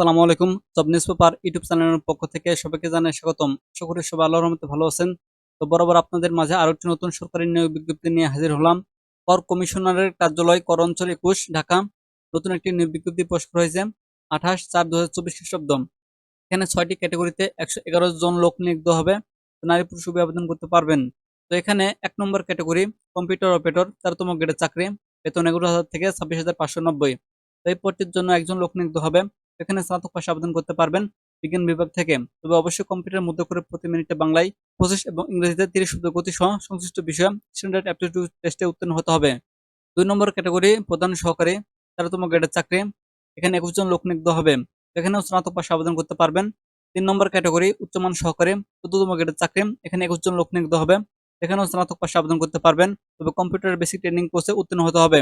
আসসালামু আলাইকুম। Job news paper YouTube চ্যানেলের পক্ষ থেকে সবাইকে জানাই স্বাগতম। করি সবাই আল্লাহর রহমতে ভালো আছেন। তো বরাবর আপনাদের মাঝে আরও একটি নতুন সরকারি নিয়োগ বিজ্ঞপ্তি নিয়ে হাজির হলাম। কর কমিশনারের কার্যালয় কর অঞ্চল একুশ, ঢাকা। নতুন একটি নিয়োগ বিজ্ঞপ্তি পোস্ট করা হয়েছে আঠাশ চার দু হাজার চব্বিশ খ্রিস্টাব্দ। এখানে ছয়টি ক্যাটাগরিতে একশো এগারো জন লোক নিয়োগ হবে। নারী পুরুষ আবেদন করতে পারবেন। তো এখানে এক নম্বর ক্যাটাগরি কম্পিউটার অপারেটর, তেরোতম গ্রেডের চাকরি, বেতন এগারো হাজার থেকে ছাব্বিশ হাজার পাঁচশো নব্বই। এই পদটির জন্য একজন লোক নিয়োগ হবে। এখানে স্নাতক পাশে আবেদন করতে পারবেন বিজ্ঞান বিভাগ থেকে। তবে অবশ্যই কম্পিউটার মধ্যে করে প্রতি মিনিটে বাংলায় পঁচিশ এবং ইংরেজিতে তিরিশ শব্দ গতি সহ সংশ্লিষ্ট বিষয়ে স্ট্যান্ডার্ড অ্যাপটিটিউড টেস্টে উত্তীর্ণ হতে হবে। দুই নম্বর ক্যাটাগরি প্রধান সহকারী তেরোতম গ্রেডের চাকরি, এখানে একুশ জন লোক দেওয়া হবে। এখানেও স্নাতক পাশে আবেদন করতে পারবেন। তিন নম্বর ক্যাটাগরি উচ্চমান সহকারী চোদ্দতম গ্রেডের চাকরি, এখানে একুশ জন লোক নিয়োগ হবে। এখানেও স্নাতক পাশে আবেদন করতে পারবেন। তবে কম্পিউটার বেসিক ট্রেনিং কোর্সে উত্তীর্ণ হতে হবে।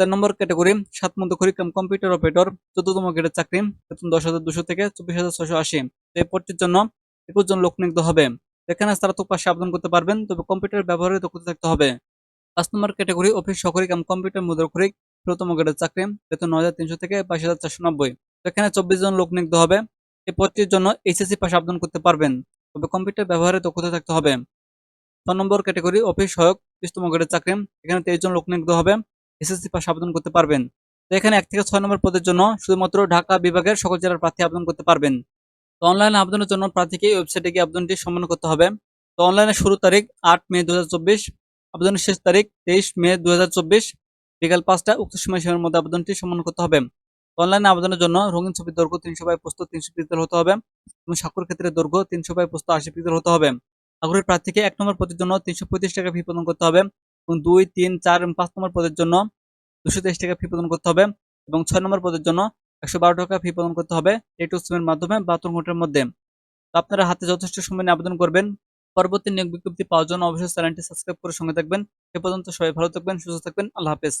চার নম্বর ক্যাটাগরি, সাত মধ্যকরী কাম কম্পিউটার অপারেটর, চোদ্দতম গ্রেডের চাকরি, বেতন দশ হাজার দুশো থেকে চব্বিশ হাজার ছশো আশি। এই পদটির জন্য একুশ জন লোক নিয়োগ হবে। এখানে স্নাতক পাশে আবেদন করতে পারবেন, তবে কম্পিউটার ব্যবহারে দক্ষতা থাকতে হবে। পাঁচ নম্বর ক্যাটাগরি, অফিস সহকারী কাম কম্পিউটার মুদ্রক্ষরিক ষোলতম গ্রেডের চাকরি, বেতন নয় হাজার তিনশো থেকে বাইশ হাজার চারশো নব্বই। এখানে চব্বিশ জন লোক নিয়োগ হবে। এই পদটির জন্য এইচএসসি পাশে আবেদন করতে পারবেন, তবে কম্পিউটার ব্যবহারে দক্ষতা থাকতে হবে। ছ নম্বর ক্যাটাগরি, অফিস সহায়ক, বিশতম গ্রেডের চাকরি, এখানে তেইশ জন লোক নিয়োগ হবে। এসএসসি পাশে আবেদন করতে পারবেন। তো এখানে এক থেকে ছয় নম্বর পদের জন্য শুধুমাত্র ঢাকা বিভাগের সকল জেলার প্রার্থী আবেদন করতে পারবেন। তো অনলাইন আবেদনের জন্য প্রার্থীকে ওয়েবসাইটে গিয়ে আবেদনটি সম্পন্ন করতে হবে। তো অনলাইনের শুরু তারিখ আট মে দু হাজার চব্বিশ, আবেদনের শেষ তারিখ তেইশ মে দুই হাজার চব্বিশ, বিকাল পাঁচটা উক্ত সময়সীমার মধ্যে আবেদনটি সম্পন্ন করতে হবে। অনলাইনে আবেদনের জন্য রঙিন ছবির দৈর্ঘ্য তিনশো বাই প্রস্তুত তিনশো পিক্সেল হতে হবে এবং স্বাক্ষর ক্ষেত্রে দৈর্ঘ্য তিনশো বাই প্রস্তুত আশি পিক্সেল হতে হবে। আগ্রহী প্রার্থীকে এক নম্বর পদের জন্য তিনশো পঁয়ত্রিশ টাকা ফি প্রদান করতে হবে। এবং দুই, তিন, চার, এবং পাঁচ নম্বর পদের জন্য দুশো তেইশ টাকা ফি প্রদান করতে হবে এবং ছয় নম্বর পদের জন্য একশো বারো টাকা ফি প্রদান করতে হবে এই স্কিমের মাধ্যমে বাহাত্তর ঘণ্টার মধ্যে। তো আপনারা হাতে যথেষ্ট সময় নিয়ে আবেদন করবেন। পরবর্তী নিয়োগ বিজ্ঞপ্তি পাওয়ার জন্য অবশ্যই চ্যানেলটি সাবস্ক্রাইব করে সঙ্গে থাকবেন। এ পর্যন্ত সবাই ভালো থাকবেন, সুস্থ থাকবেন। আল্লাহ হাফেজ।